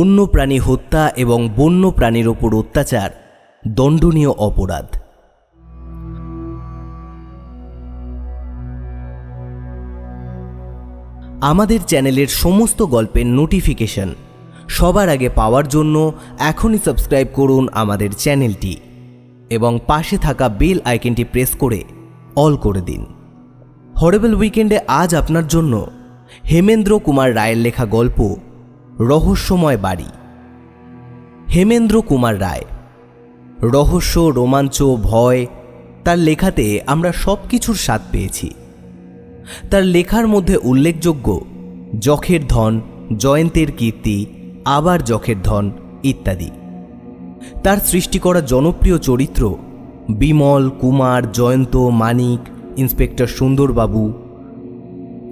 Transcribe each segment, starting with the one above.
বন্য প্রাণী হত্যা এবং বন্য প্রাণীর ওপর অত্যাচার, দণ্ডনীয় অপরাধ। আমাদের চ্যানেলের সমস্ত গল্পের নোটিফিকেশন সবার আগে পাওয়ার জন্য এখনই সাবস্ক্রাইব করুন আমাদের চ্যানেলটি এবং পাশে থাকা বেল আইকনটি প্রেস করে অল করে দিন। হরেবেল উইকেন্ডে আজ আপনার জন্য হেমেন্দ্র কুমার রায়ের লেখা গল্প রহস্যময় বাড়ি। হেমেন্দ্র কুমার রায়। রহস্য, রোমাঞ্চ, ভয়, তার লেখাতে আমরা সব কিছুর স্বাদ পেয়েছি। তার লেখার মধ্যে উল্লেখযোগ্য, যখের ধন, জয়ন্তের কীর্তি, আবার যখের ধন, ইত্যাদি। তার সৃষ্টি করা জনপ্রিয় চরিত্র, বিমল, কুমার, জয়ন্ত, মানিক, ইন্সপেক্টর সুন্দরবাবু।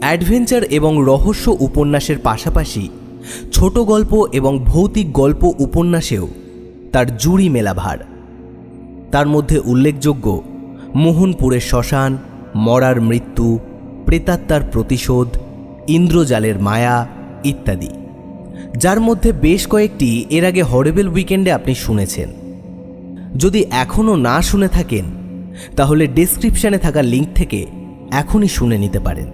অ্যাডভেঞ্চার এবং রহস্য উপন্যাসের পাশাপাশি ছোট গল্প এবং ভৌতিক গল্প উপন্যাসেও তার জুড়ি মেলা ভার তার মধ্যে উল্লেখযোগ্য মোহনপুরের শ্মশান, মরার মৃত্যু, প্রেতাত্মার প্রতিশোধ, ইন্দ্রজালের মায়া ইত্যাদি। যার মধ্যে বেশ কয়েকটি এর আগে হরেবেল উইকেন্ডে আপনি শুনেছেন। যদি এখনও না শুনে থাকেন, তাহলে ডেসক্রিপশনে থাকা লিঙ্ক থেকে এখনই শুনে নিতে পারেন।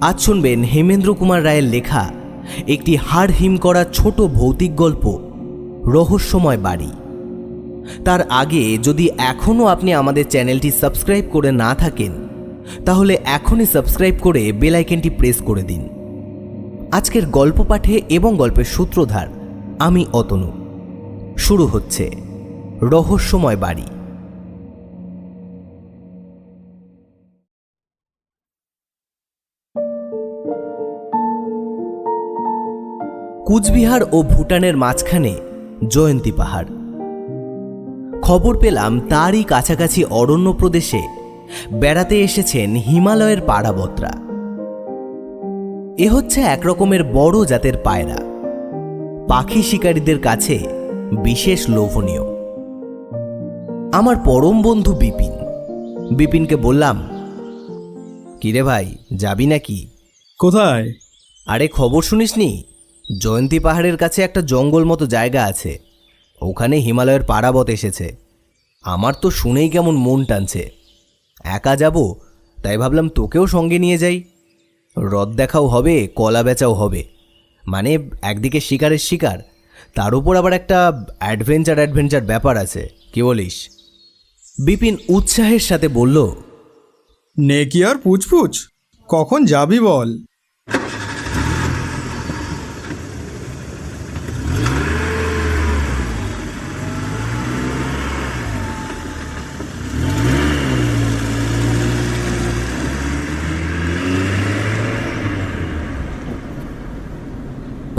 আজ শুনবেন হেমেন্দ্র কুমার রায়ের লেখা একটি হাড় হিম করা ছোট ভৌতিক গল্প, রহস্যময় বাড়ি। তার আগে যদি এখনও আপনি আমাদের চ্যানেলটি সাবস্ক্রাইব করে না থাকেন, তাহলে এখনই সাবস্ক্রাইব করে বেলাইকেনটি প্রেস করে দিন। আজকের গল্প পাঠে এবং গল্পের সূত্রধার, আমি অতনু। শুরু হচ্ছে রহস্যময় বাড়ি। কুচবিহার ও ভুটানের মাঝখানে জয়ন্তী পাহাড়। খবর পেলাম তারই কাছাকাছি অরণ্য প্রদেশে বেড়াতে এসেছেন হিমালয়ের পাড়াবতরা। এ হচ্ছে একরকমের বড় জাতের পায়রা। পাখি শিকারীদের কাছে বিশেষ লোভনীয়। আমার পরম বন্ধু বিপিন। বিপিনকে বললাম কিরে ভাই যাবি নাকি? কোথায়? আরে খবর শুনিসনি? জয়ন্তী পাহাড়ের কাছে একটা জঙ্গল মতো জায়গা আছে। ওখানে হিমালয়ের পারাবত এসেছে। আমার তো শুনেই কেমন মন টানছে। একা যাব, তাই ভাবলাম তোকেও সঙ্গে নিয়ে যাই। হ্রদ দেখাও হবে, কলা বেচাও হবে। মানে একদিকে শিকারের শিকার, তার উপর আবার একটা অ্যাডভেঞ্চার অ্যাডভেঞ্চার ব্যাপার আছে, কি বলিস? বিপিন উৎসাহের সাথে বলল, নে কি আর পুছপুছ কখন যাবি বল?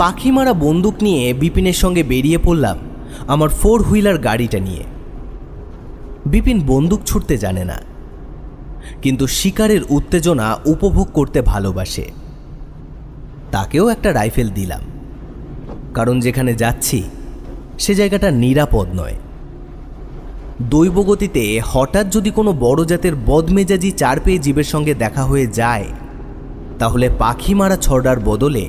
পাখি মারা বন্দুক নিয়ে বিপিনের সঙ্গে বেরিয়ে পড়লাম আমার ফোর হুইলার গাড়িটা নিয়ে। বিপিন বন্দুক ছুটতে জানে না, কিন্তু শিকারের উত্তেজনা উপভোগ করতে ভালোবাসে। তাকেও একটা রাইফেল দিলাম, কারণ যেখানে যাচ্ছি, সে জায়গাটা নিরাপদ নয়। দৈবগতিতে হঠাৎ যদি কোনো বড় জাতের বদমেজাজি চার পেয়ে জীবের সঙ্গে দেখা হয়ে যায়, তাহলে পাখি মারা ছড়ার বদলে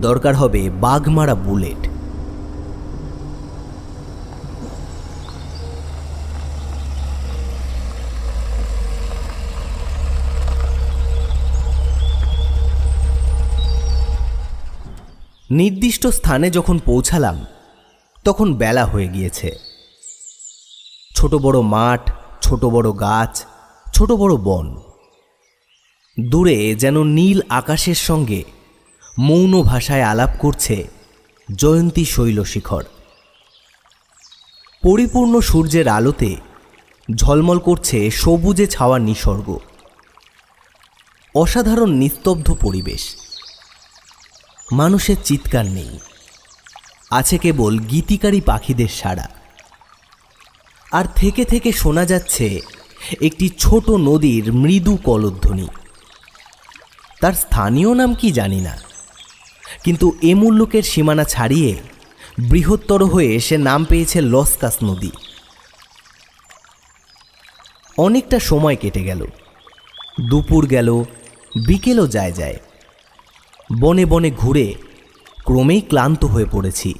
দরকার হবে বাঘ মারা বুলেট। নির্দিষ্ট স্থানে যখন পৌঁছালাম, তখন বেলা হয়ে গিয়েছে। ছোট বড় মাঠ, ছোট বড় গাছ, ছোট বড় বন। দূরে যেন নীল আকাশের সঙ্গে মৌন ভাষায় আলাপ করছে জয়ন্তী শৈলশিখর পরিপূর্ণ সূর্যের আলোতে ঝলমল করছে সবুজে ছাওয়া নিসর্গ। অসাধারণ নিস্তব্ধ পরিবেশ। মানুষের চিৎকার নেই। আছে কেবল গীতিকারী পাখিদের সাড়া। আর থেকে থেকে শোনা যাচ্ছে একটি ছোট নদীর মৃদু কলধ্বনি। তার স্থানীয় নাম কি জানি না। কিন্তু এ মুল্লুকের সীমানা ছাড়িয়ে বৃহত্তর হয়ে সে নাম পেয়েছে লসকাস নদী। অনেকটা সময় কেটে গেল। দুপুর গেল, বিকেলও যায় যায়। বনে বনে ঘুরে ক্রমেই ক্লান্ত হয়ে পড়েছি।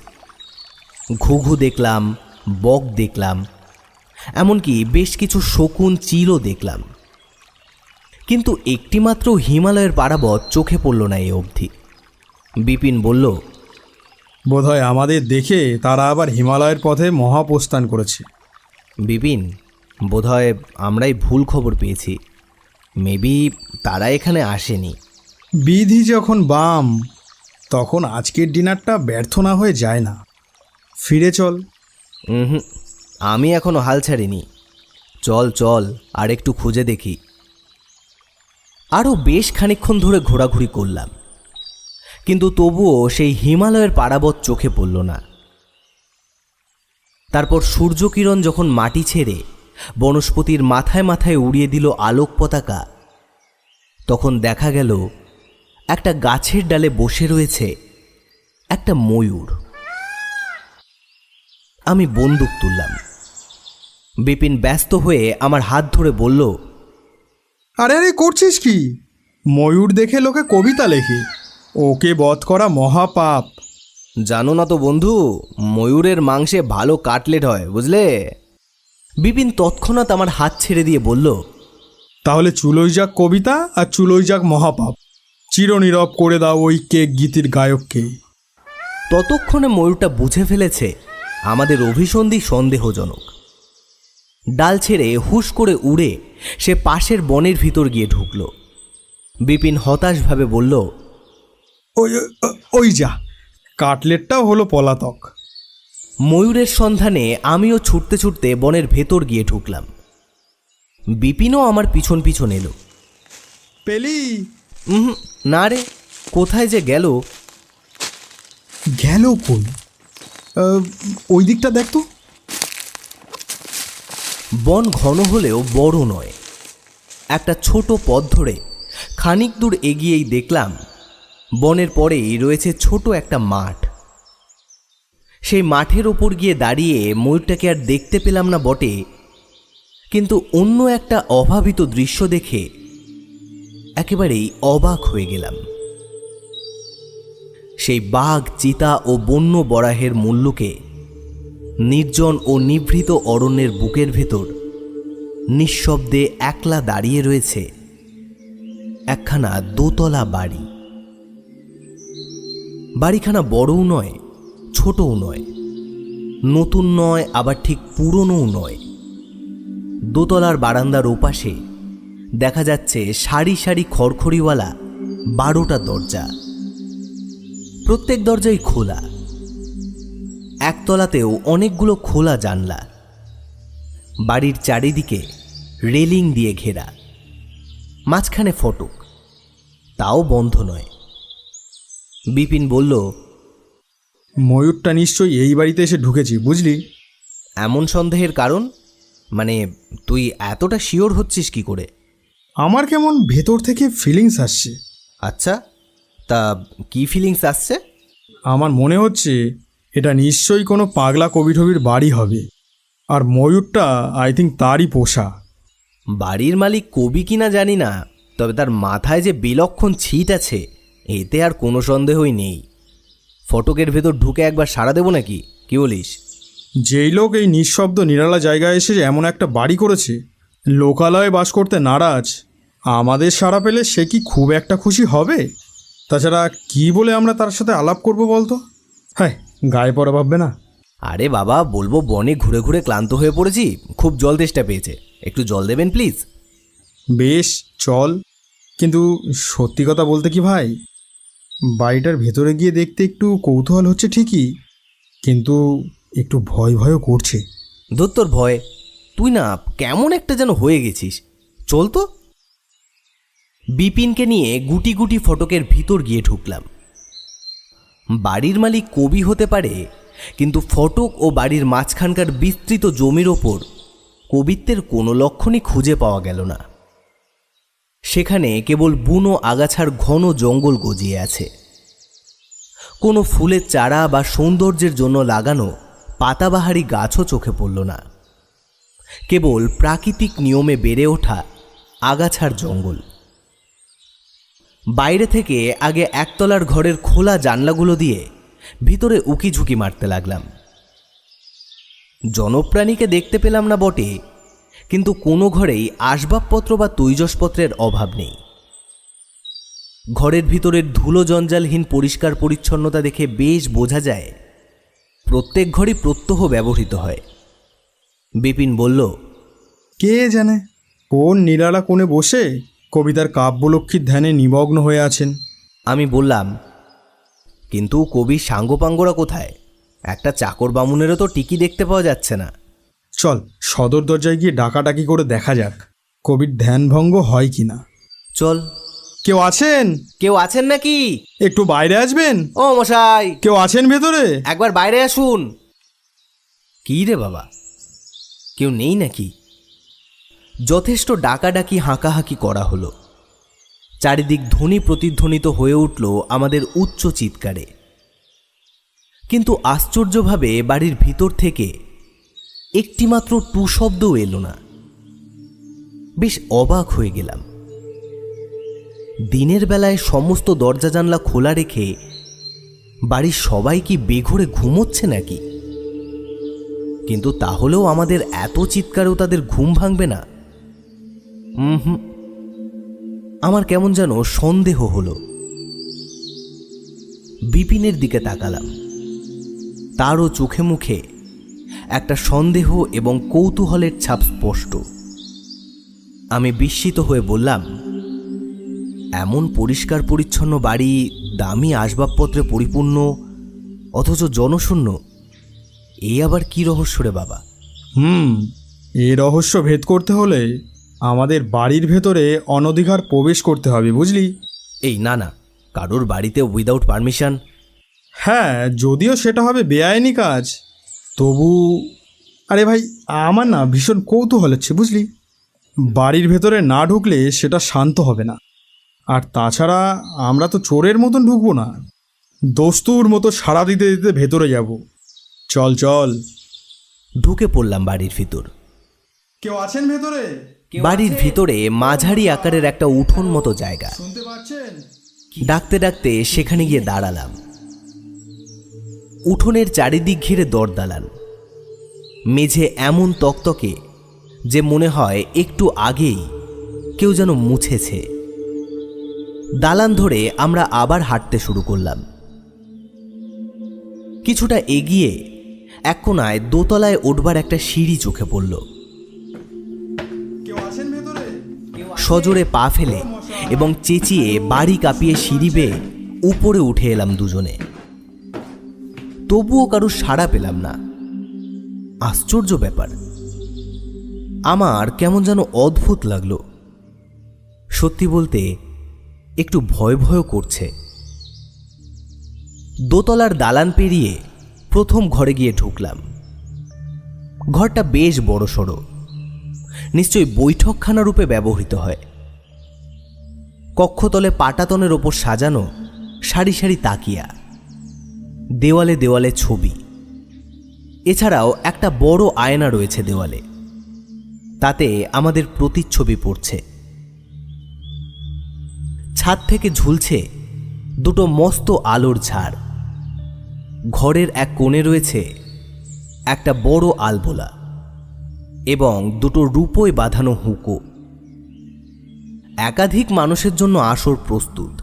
ঘুঘু দেখলাম, বক দেখলাম, এমনকি বেশ কিছু শকুন চিলও দেখলাম। কিন্তু একটিমাত্র হিমালয়ের পারাবত চোখে পড়ল না এই অবধি। বিপিন বলল বোধহয় আমাদের দেখে তারা আবার হিমালয়ের পথে মহাপ্রস্থান করেছে। বিপিন বোধহয় আমরাই ভুল খবর পেয়েছি। মেবি তারা এখানে আসেনি। বিধি যখন বাম তখন আজকের ডিনারটা ব্যর্থ না হয়ে যায় না। ফিরে চল। হুম আমি এখনও হাল ছাড়িনি। চল চল আর একটু খুঁজে দেখি। আরও বেশ খানিকক্ষণ ধরে ঘোরাঘুরি করলাম। কিন্তু তবুও সেই হিমালয়ের পারাবত চোখে পড়ল না। তারপর সূর্যকিরণ যখন মাটি ছেড়ে বনস্পতির মাথায় মাথায় উড়িয়ে দিল আলোক পতাকা, তখন দেখা গেল একটা গাছের ডালে বসে রয়েছে একটা ময়ূর। আমি বন্দুক তুললাম। বিপিন ব্যস্ত হয়ে আমার হাত ধরে বলল, আরে আরে, করছিস কি? ময়ূর দেখে লোকে কবিতা লেখে। ওকে বধ করা মহাপাপ। জানো না তো বন্ধু ময়ূরের মাংসে ভালো কাটলেট হয় বুঝলে? বিপিন তৎক্ষণাৎ আমার হাত ছেড়ে দিয়ে বলল তাহলে চুলোই যাক কবিতা আর চুলোই যাক মহাপাপ। চিরনীরব করে দাও ওই কেক গীতির গায়ককে। ততক্ষণে ময়ূরটা বুঝে ফেলেছে আমাদের অভিসন্ধি সন্দেহজনক। ডাল ছেড়ে হুশ করে উড়ে সে পাশের বনের ভিতর গিয়ে ঢুকল। বিপিন হতাশভাবে বলল ওই ওই- যা। কাটলেটটাও হলো পলাতক। ময়ূরের সন্ধানে আমিও ছুটতে ছুটতে বনের ভেতর গিয়ে ঢুকলাম। বিপিনও আমার পিছন পিছন এলো। পেলি? না রে কোথায় যে গেল? গেল কই? ওই দিকটা দেখ তো। বন ঘন হলেও বড় নয়। একটা ছোট পথ ধরে খানিক দূর এগিয়েই দেখলাম বনের পরেই রয়েছে ছোট একটা মাঠ। সেই মাঠের ওপর গিয়ে দাঁড়িয়ে ময়ূরটাকে আর দেখতে পেলাম না বটে, কিন্তু অন্য একটা অভাবিত দৃশ্য দেখে একেবারেই অবাক হয়ে গেলাম। সেই বাঘ, চিতা ও বন্য বরাহের মূল্যকে নির্জন ও নিভৃত অরণ্যের বুকের ভেতর নিঃশব্দে একলা দাঁড়িয়ে রয়েছে একখানা দোতলা বাড়ি। বাড়িখানা বড়ও নয়, ছোটও নয়। নতুন নয়, আবার ঠিক পুরনোও নয়। দোতলার বারান্দার ওপাশে দেখা যাচ্ছে সারি সারি খড়খড়িওয়ালা বারোটা দরজা। প্রত্যেক দরজাই খোলা। একতলাতেও অনেকগুলো খোলা জানলা। বাড়ির চারিদিকে রেলিং দিয়ে ঘেরা। মাঝখানে ফটক। তাও বন্ধ নয়। বিপিন বলল ময়ূরটা নিশ্চয়ই এই বাড়িতে এসে ঢুকেছি বুঝলি? এমন সন্দেহের কারণ? মানে তুই এতটা শিওর হচ্ছিস কি করে? আমার কেমন ভেতর থেকে ফিলিংস আসছে। আচ্ছা তা কি ফিলিংস আসছে? আমার মনে হচ্ছে এটা নিশ্চয়ই কোনো পাগলা কবিঠবির বাড়ি হবে। আর ময়ূরটা আই থিঙ্ক তারই পোষা। বাড়ির মালিক কবি কিনা জানি না তবে তার মাথায় যে বিলক্ষণ ছিট আছে এতে আর কোনো সন্দেহই নেই। ফটকের ভেতর ঢুকে একবার সাড়া দেবো নাকি? কি বলিস? যেই লোক এই নিঃশব্দ নিরালা জায়গায় এসে এমন একটা বাড়ি করেছে লোকালয়ে বাস করতে নারাজ আমাদের সাড়া পেলে সে কি খুব একটা খুশি হবে? তাছাড়া কি বলে আমরা তার সাথে আলাপ করব বলতো? হ্যাঁ গায়ে পড়া ভাববে না। আরে বাবা বলব বনে ঘুরে ঘুরে ক্লান্ত হয়ে পড়েছি খুব জল তেষ্টা পেয়েছে। একটু জল দেবেন প্লিজ? বেশ চল। কিন্তু সত্যি কথা বলতে কি ভাই বাড়িটার ভেতরে গিয়ে দেখতে একটু কৌতূহল হচ্ছে ঠিকই, কিন্তু একটু ভয় ভয়ও করছে। দত্তর ভয়, তুই না কেমন একটা যেন হয়ে গেছিস। চল তো। বিপিনকে নিয়ে গুটি গুটি ফটকের ভিতর গিয়ে ঢুকলাম। বাড়ির মালিক কবি হতে পারে, কিন্তু ফটক ও বাড়ির মাঝখানকার বিস্তৃত জমির ওপর কবিত্বের কোনো লক্ষণই খুঁজে পাওয়া গেল না। সেখানে কেবল বুনো আগাছার ঘন জঙ্গল গজিয়ে আছে। কোনো ফুলের চারা বা সৌন্দর্যের জন্য লাগানো পাতাবাহারি গাছও চোখে পড়ল না। কেবল প্রাকৃতিক নিয়মে বেড়ে ওঠা আগাছার জঙ্গল। বাইরে থেকে আগে একতলার ঘরের খোলা জানলাগুলো দিয়ে ভিতরে উকি ঝুঁকি মারতে লাগলাম। জনপ্রাণীকে দেখতে পেলাম না বটে কিন্তু কোনো ঘরেই আসবাবপত্র বা তৈজসপত্রের অভাব নেই। ঘরের ভিতরের ধুলো জঞ্জালহীন পরিষ্কার পরিচ্ছন্নতা দেখে বেশ বোঝা যায় প্রত্যেক ঘরই প্রত্যহ ব্যবহৃত হয়। বিপিন বলল কে জানে কোন নিরালা কোণে বসে কবিতার কাব্যলক্ষ্মীর ধ্যানে নিমগ্ন হয়ে আছেন? আমি বললাম কিন্তু কবি সাঙ্গপাঙ্গরা কোথায়? একটা চাকর বামুনেরও তো টিকি দেখতে পাওয়া যাচ্ছে না। চল সদর দরজায় গিয়ে ডাকাডাকি করে দেখা যাক কবির ধ্যানভঙ্গ হয় কি না চল। কেউ আছেন? কেউ আছেন নাকি? একটু বাইরে আসবেন? ও মশাই। কেউ আছেন ভেতরে? একবার বাইরে আসুন। কি রে বাবা? কেউ নেই নাকি? যথেষ্ট ডাকাডাকি হাঁকাহাঁকি করা হলো। চারিদিক ধ্বনি প্রতিধ্বনিত হয়ে উঠল আমাদের উচ্চ চিৎকারে। কিন্তু আশ্চর্যভাবে বাড়ির ভিতর থেকে একটিমাত্র টু শব্দও এলো না। বেশ অবাক হয়ে গেলাম। দিনের বেলায় সমস্ত দরজা জানলা খোলা রেখে বাড়ির সবাই কি বেঘরে ঘুমোচ্ছে নাকি? কিন্তু তাহলেও আমাদের এত চিৎকারেও তাদের ঘুম ভাঙবে না। হুম। আমার কেমন যেন সন্দেহ হলো। বিপিনের দিকে তাকালাম। তারও চোখে মুখে একটা সন্দেহ এবং কৌতূহলের ছাপ স্পষ্ট। আমি বিস্মিত হয়ে বললাম এমন পরিষ্কার পরিচ্ছন্ন বাড়ি দামি আসবাবপত্রে পরিপূর্ণ অথচ জনশূন্য এই আবার কি রহস্য রে বাবা? হুম এ রহস্য ভেদ করতে হলে আমাদের বাড়ির ভেতরে অনধিকার প্রবেশ করতে হবে বুঝলি? এই না না কারোর বাড়িতে উইদাউট পারমিশন হ্যাঁ যদিও সেটা হবে বেআইনি কাজ তবু আরে ভাই আমার না ভীষণ কৌতূহল হচ্ছে বুঝলি? বাড়ির ভেতরে না ঢুকলে সেটা শান্ত হবে না। আর তাছাড়া আমরা তো চোরের মতন ঢুকবো না। দস্তুর মতো সাড়া দিতে দিতে ভেতরে যাব। চল চল। ঢুকে পড়লাম বাড়ির ভিতর। কেউ আছেন ভেতরে? বাড়ির ভিতরে মাঝারি আকারের একটা উঠোন মতো জায়গা। শুনতে পাচ্ছেন? ডাকতে ডাকতে সেখানে গিয়ে দাঁড়ালাম। উঠোনের চারিদিক ঘিরে দরদালান। মেঝে এমন তকতকে যে মনে হয় একটু আগেই কেউ যেন মুছেছে। দালান ধরে আমরা আবার হাঁটতে শুরু করলাম। কিছুটা এগিয়ে এক কোনায় দোতলায় উঠবার একটা সিঁড়ি চোখে পড়ল। সজোরে পা ফেলে এবং চেঁচিয়ে বাড়ি কাঁপিয়ে সিঁড়ি বেয়ে উপরে উঠে এলাম দুজনে। তবুও কারও সাড়া পেলাম না। আশ্চর্য ব্যাপার। আমার কেমন যেন অদ্ভুত লাগল। সত্যি বলতে, একটু ভয় ভয় করছে। দোতলার দালান পেরিয়ে প্রথম ঘরে গিয়ে ঢুকলাম। ঘরটা বেশ বড় সড়ো নিশ্চয়ই বৈঠকখানা রূপে ব্যবহৃত হয়। কক্ষতলে পাটাতনের ওপর সাজানো সারি সারি তাকিয়া। দেওয়ালে দেওয়ালে ছবি। এছাড়াও একটা বড় আয়না রয়েছে দেওয়ালে। তাতে আমাদের প্রতিচ্ছবি পড়ছে। ছাদ থেকে ঝুলছে দুটো মস্ত আলোর ঝাড়। ঘরের এক কোণে রয়েছে একটা বড় আলবোলা এবং দুটো রূপোয় বাঁধানো হুঁকো। একাধিক মানুষের জন্য আসর প্রস্তুত।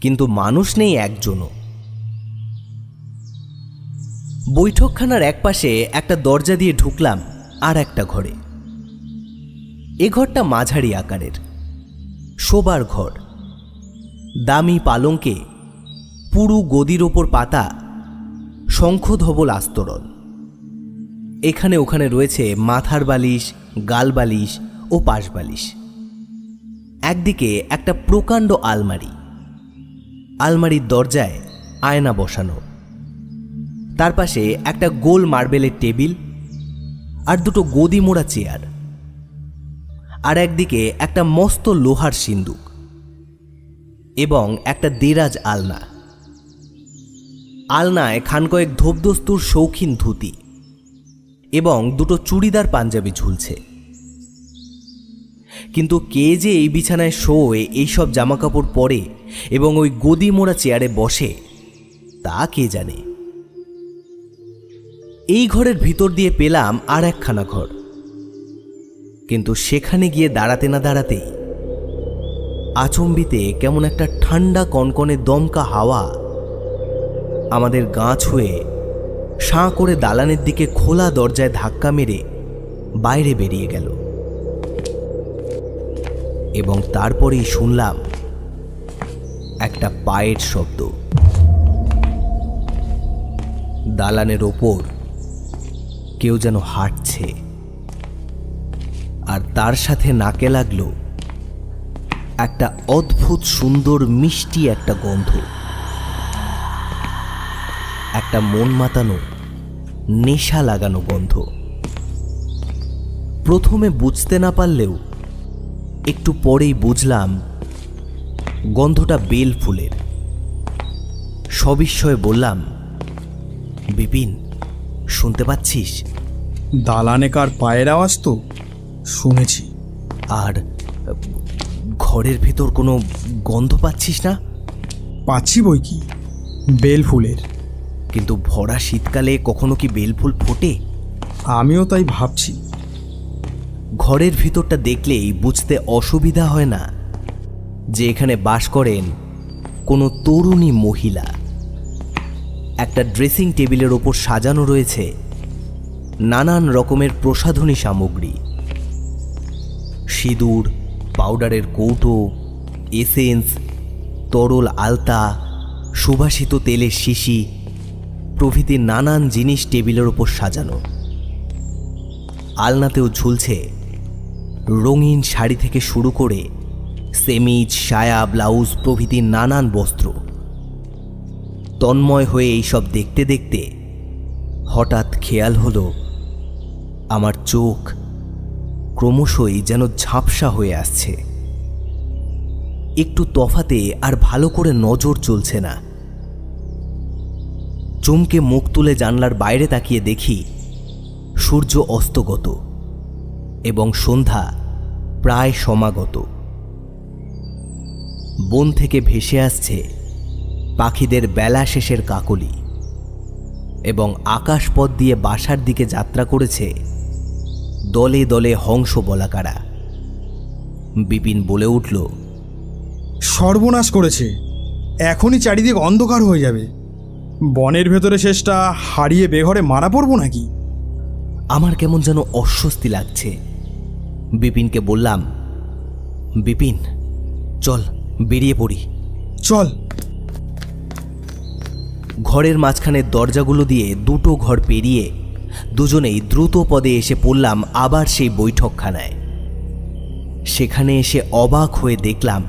কিন্তু মানুষ নেই একজনও। বৈঠকখানার একপাশে একটা দরজা দিয়ে ঢুকলাম আর একটা ঘরে। এ ঘরটা মাঝারি আকারের, শোবার ঘর। দামি পালঙ্কে, পুরু গদির ওপর পাতা, শঙ্খধবল আস্তরণ। এখানে ওখানে রয়েছে মাথার বালিশ, গাল বালিশ ও পাশ বালিশ। একদিকে একটা প্রকাণ্ড আলমারি। আলমারির দরজায় আয়না বসানো। তার পাশে একটা গোল মার্বেলের টেবিল আর দুটো গদি মোড়া চেয়ার। আর একদিকে একটা মস্ত লোহার সিন্দুক এবং একটা দেরাজ আলনা। আলনায় খান কয়েক ধোপদস্তুর শৌখিন ধুতি এবং দুটো চুড়িদার পাঞ্জাবি ঝুলছে। কিন্তু কে যে এই বিছানায় শোয় এইসব জামাকাপড় পরে এবং ওই গদি মোড়া চেয়ারে বসে, তা কে জানে? এই ঘরের ভিতর দিয়ে পেলাম আর একখানা ঘর। কিন্তু সেখানে গিয়ে দাঁড়াতে না দাঁড়াতেই আচম্বিতে কেমন একটা ঠান্ডা কনকনে দমকা হাওয়া আমাদের গা ছুঁয়ে সাঁ করে দালানের দিকে খোলা দরজায় ধাক্কা মেরে বাইরে বেরিয়ে গেল। এবং তারপরেই শুনলাম একটা পায়ের শব্দ। দালানের ওপর কেউ যেন হাঁটছে। আর তার সাথে নাকে লাগল একটা অদ্ভুত সুন্দর মিষ্টি একটা গন্ধ। একটা মন মাতানো, নেশা লাগানো গন্ধ। প্রথমে বুঝতে না পারলেও একটু পরেই বুঝলাম গন্ধটা বেল ফুলের। সবিস্ময়ে বললাম, বিপিন শুনতে পাচ্ছিস? দালানে কার পায়ের আওয়াজ তো শুনেছি। আর ঘরের ভেতর কোনো গন্ধ পাচ্ছিস না? পাচ্ছি বই কি? বেল ফুলের। কিন্তু ভরা শীতকালে কখনো কি বেলফুল ফোটে? আমিও তাই ভাবছি। ঘরের ভিতরটা দেখলেই বুঝতে অসুবিধা হয় না যে এখানে বাস করেন কোনো তরুণী মহিলা। একটা ড্রেসিং টেবিলের ওপর সাজানো রয়েছে নানান রকমের প্রসাধনী সামগ্রী। সিঁদুর, পাউডারের কৌটো, এসেন্স, তরল আলতা, সুবাসিত তেলের শিশি, প্রভৃতি নানান জিনিস টেবিলের ওপর সাজানো। আলনাতেও ঝুলছে রঙিন শাড়ি থেকে শুরু করে সেমিজ, সায়া, ব্লাউজ প্রভৃতি নানান বস্ত্র। তন্ময় হয়ে এইসব দেখতে দেখতে হঠাৎ খেয়াল হলো, আমার চোখ ক্রমশই যেন ঝাপসা হয়ে আসছে। একটু তফাতে আর ভালো করে নজর চলছে না। চমকে মুখ তুলে জানলার বাইরে তাকিয়ে দেখি, সূর্য অস্তগত এবং সন্ধ্যা প্রায় সমাগত। বন থেকে ভেসে আসছে পাখিদের বেলা শেষের কাকলি। এবং আকাশপথ দিয়ে বাসার দিকে যাত্রা করেছে দলে দলে হংস বলাকারা বিপিন বলে উঠল সর্বনাশ করেছে। এখনই চারিদিক অন্ধকার হয়ে যাবে। বনের ভেতরে শেষটা হারিয়ে বেঘরে মারা পড়ব নাকি? আমার কেমন যেন অস্বস্তি লাগছে। বিপিনকে বললাম বিপিন চল বেরিয়ে পড়ি। চল। ঘরের মাঝখানের দরজাগুলো দিয়ে দুটো ঘর পেরিয়ে দুজনেই দ্রুত পদে এসে পড়লাম আবার সেই বৈঠকখানায়। সেখানে এসে অবাক হয়ে দেখলাম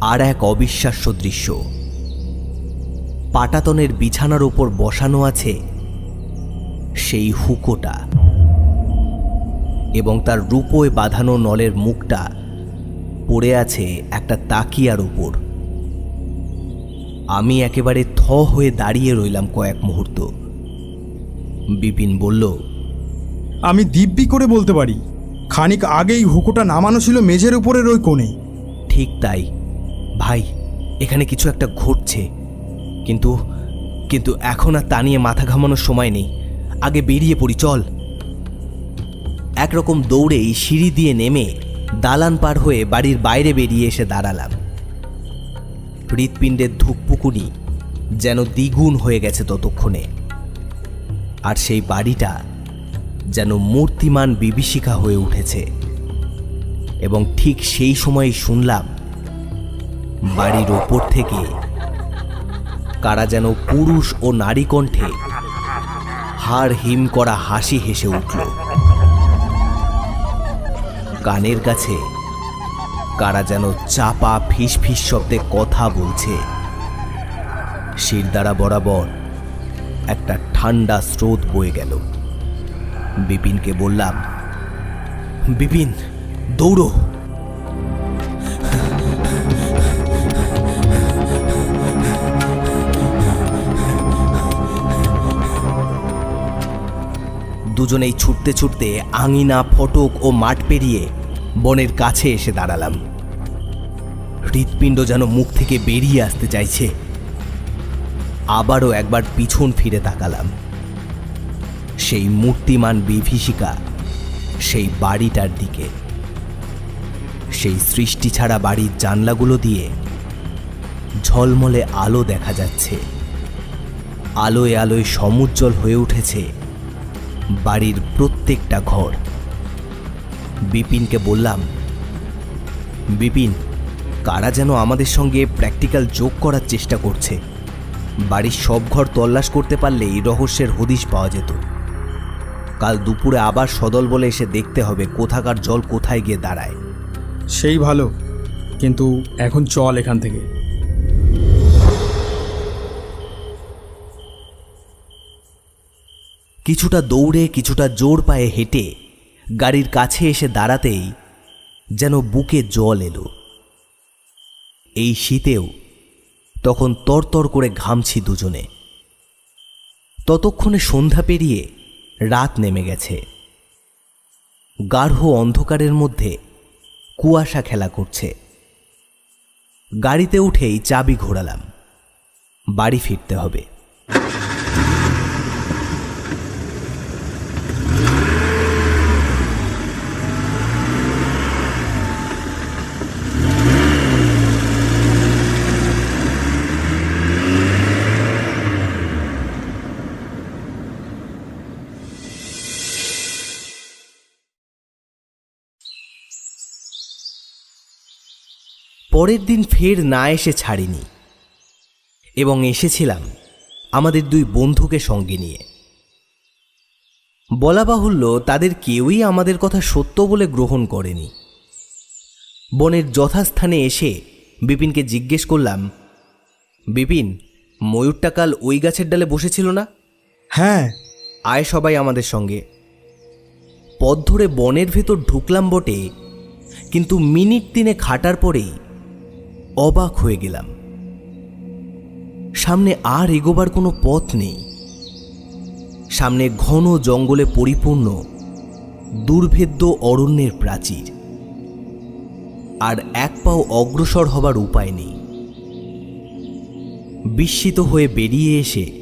আর এক অবিশ্বাস্য দৃশ্য। পাটাতনের বিছানার ওপর বসানো আছে সেই হুকোটা এবং তার রূপোয় বাঁধানো নলের মুখটা পড়ে আছে একটা তাকিয়ার উপর। আমি একেবারে থ হয়ে দাঁড়িয়ে রইলাম কয়েক মুহূর্ত। বিপিন বলল আমি দিব্যি করে বলতে পারি খানিক আগেই হুকোটা নামানো ছিল মেঝের উপরের ওই কোণে। ঠিক তাই। ভাই এখানে কিছু একটা ঘটছে। কিন্তু কিন্তু এখন আর তা নিয়ে মাথা ঘামানোর সময় নেই। আগে বেরিয়ে পড়ি চল। একরকম দৌড়েই সিঁড়ি দিয়ে নেমে দালান পার হয়ে বাড়ির বাইরে বেরিয়ে এসে দাঁড়ালাম। হৃৎপিণ্ডের ধুকপুকুনি যেন দ্বিগুণ হয়ে গেছে ততক্ষণে। আর সেই বাড়িটা যেন মূর্তিমান বিভীষিকা হয়ে উঠেছে। এবং ঠিক সেই সময়ই শুনলাম, বাড়ির ওপর থেকে কারা যেন পুরুষ ও নারী কণ্ঠে হাড় হিম করা হাসি হেসে উঠল। কানের কাছে কারা যেন চাপা ফিস ফিস শব্দে কথা বলছে। শিরদাঁড়া বরাবর একটা ঠান্ডা স্রোত বয়ে গেল। বিপিনকে বললাম, বিপিন, দৌড়ো। দুজনেই ছুটতে ছুটতে আঙিনা, ফটক ও মাঠ পেরিয়ে বনের কাছে এসে দাঁড়ালাম। হৃৎপিণ্ড যেন মুখ থেকে বেরিয়ে আসতে চাইছে। আবারও একবার পিছন ফিরে তাকালাম। সেই মূর্তিমান বিভীষিকা সেই বাড়িটার দিকে। সেই সৃষ্টি ছাড়া বাড়ির জানলাগুলো দিয়ে ঝলমলে আলো দেখা যাচ্ছে। আলোয় আলোয় সমুজ্জ্বল হয়ে উঠেছে বাড়ির প্রত্যেকটা ঘর। বিপিনকে বললাম বিপিন কারা যেন আমাদের সঙ্গে প্র্যাকটিক্যাল যোগ করার চেষ্টা করছে? বাড়ির সব ঘর তল্লাশ করতে পারলেই রহস্যের হদিশ পাওয়া যেত। কাল দুপুরে আবার সদল বলে এসে দেখতে হবে কোথাকার জল কোথায় গিয়ে দাঁড়ায়। সেই ভালো কিন্তু এখন চল এখান থেকে। কিছুটা দৌড়ে কিছুটা জোর পায়ে হেঁটে গাড়ির কাছে এসে দাঁড়াতেই যেন বুকে জল এলো। এই শীতেও তখন তরতর করে ঘামছি দুজনে। ততক্ষণে সন্ধ্যা পেরিয়ে রাত নেমে গেছে। গাঢ় অন্ধকারের মধ্যে কুয়াশা খেলা করছে। গাড়িতে উঠেই চাবি ঘোরালাম। বাড়ি ফিরতে হবে। পরের দিন ফের না এসে ছাড়িনি। এবং এসেছিলাম আমাদের দুই বন্ধুকে সঙ্গে নিয়ে। বলা বাহুল্য তাদের কেউই আমাদের কথা সত্য বলে গ্রহণ করেনি। বনের যথাস্থানে এসে বিপিনকে জিজ্ঞেস করলাম বিপিন ময়ূরটা কাল ওই গাছের ডালে বসেছিল না? হ্যাঁ। আয় সবাই আমাদের সঙ্গে। পথ ধরে বনের ভেতর ঢুকলাম বটে কিন্তু মিনিট তিনে খাটার পরেই অবাক হয়ে গেলাম। সামনে আর এগোবার কোনো পথ নেই। সামনে ঘন জঙ্গলে পরিপূর্ণ, দুর্ভেদ্য অরণ্যের প্রাচীর। আর এক পাও অগ্রসর হবার উপায় নেই। বিস্মিত হয়ে বেরিয়ে এসে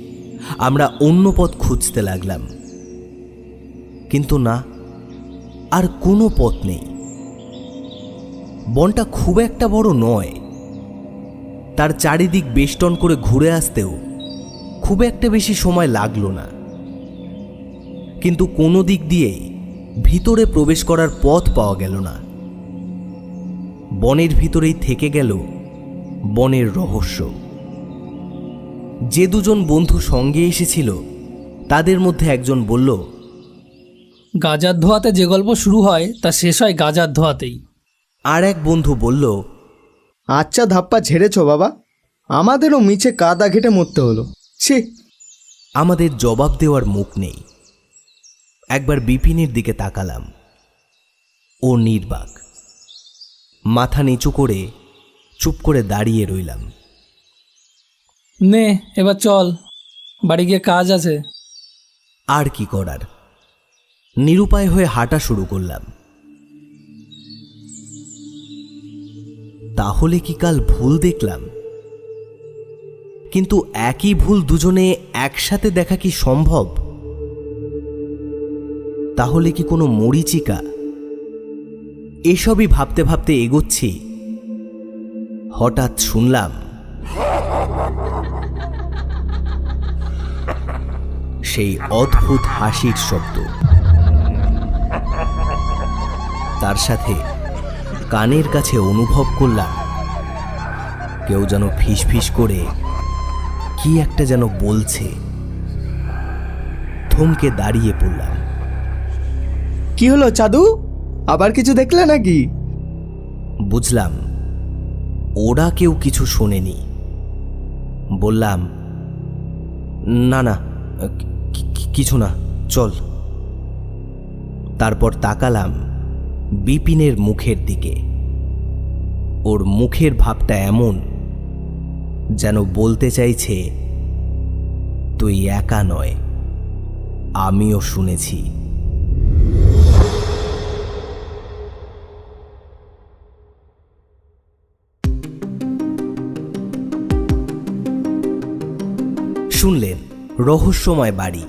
আমরা অন্য পথ খুঁজতে লাগলাম। কিন্তু না, আর কোনো পথ নেই। বনটা খুব একটা বড় নয়। তার চারিদিক বেষ্টন করে ঘুরে আসতেও খুব একটা বেশি সময় লাগল না। কিন্তু কোনো দিক দিয়েই ভিতরে প্রবেশ করার পথ পাওয়া গেল না। বনের ভিতরেই থেকে গেল বনের রহস্য। যে দুজন বন্ধু সঙ্গে এসেছিল তাদের মধ্যে একজন বলল গাজার ধোয়াতে যে গল্প শুরু হয় তা শেষ হয় গাজার ধোয়াতেই। আর এক বন্ধু বলল আচ্ছা ধাপ্পা ঝেড়েছ বাবা। আমাদেরও মিছে কাদা ঘেটে মরতে হলো। ছি। আমাদের জবাব দেওয়ার মুখ নেই। একবার বিপিনের দিকে তাকালাম। ও নির্বাক। মাথা নিচু করে চুপ করে দাঁড়িয়ে রইলাম। নে এবার চল। বাড়ি গিয়ে কাজ আছে। আর কি করার? নিরুপায় হয়ে হাঁটা শুরু করলাম। তাহলে কি কাল ভুল দেখলাম? কিন্তু একই ভুল দুজনে একসাথে দেখা কি সম্ভব? তাহলে কি কোনো মরিচিকা? এসবই ভাবতে ভাবতে এগোচ্ছি। হঠাৎ শুনলাম, সেই অদ্ভুত হাসির শব্দ। তার সাথে কানের কাছে অনুভব করলাম কেউ যেন ফিস ফিস করে কি একটা যেন বলছে। থমকে দাঁড়িয়ে পড়লাম। কি হলো চাদু? আবার কিছু দেখলে নাকি? বুঝলাম ওরা কেউ কিছু শোনেনি। বললাম না না কিছু না চল। তারপর তাকালাম বিপিনের মুখের দিকে। ওর মুখের ভাবটা এমন, যেন বলতে চাইছে, তুই একা নয়, আমিও শুনেছি। শুনলেন রহস্যময় বাড়ি,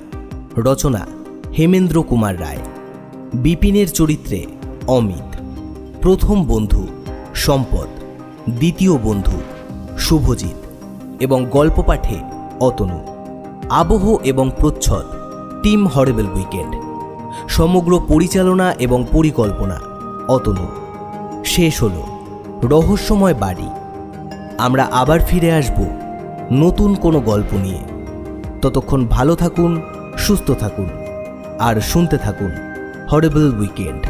রচনা হেমেন্দ্র কুমার রায়। বিপিনের চরিত্রে অমিত। প্রথম বন্ধু সম্পদ, দ্বিতীয় বন্ধু শুভজিৎ এবং গল্প পাঠে অতনু। আবহ এবং প্রচ্ছদ, টিম হরেবেল উইকেন্ড সমগ্র পরিচালনা এবং পরিকল্পনা অতনু। শেষ হলো রহস্যময় বাড়ি। আমরা আবার ফিরে আসব নতুন কোনো গল্প নিয়ে। ততক্ষণ ভালো থাকুন, সুস্থ থাকুন, আর শুনতে থাকুন হরেবল উইকেন্ড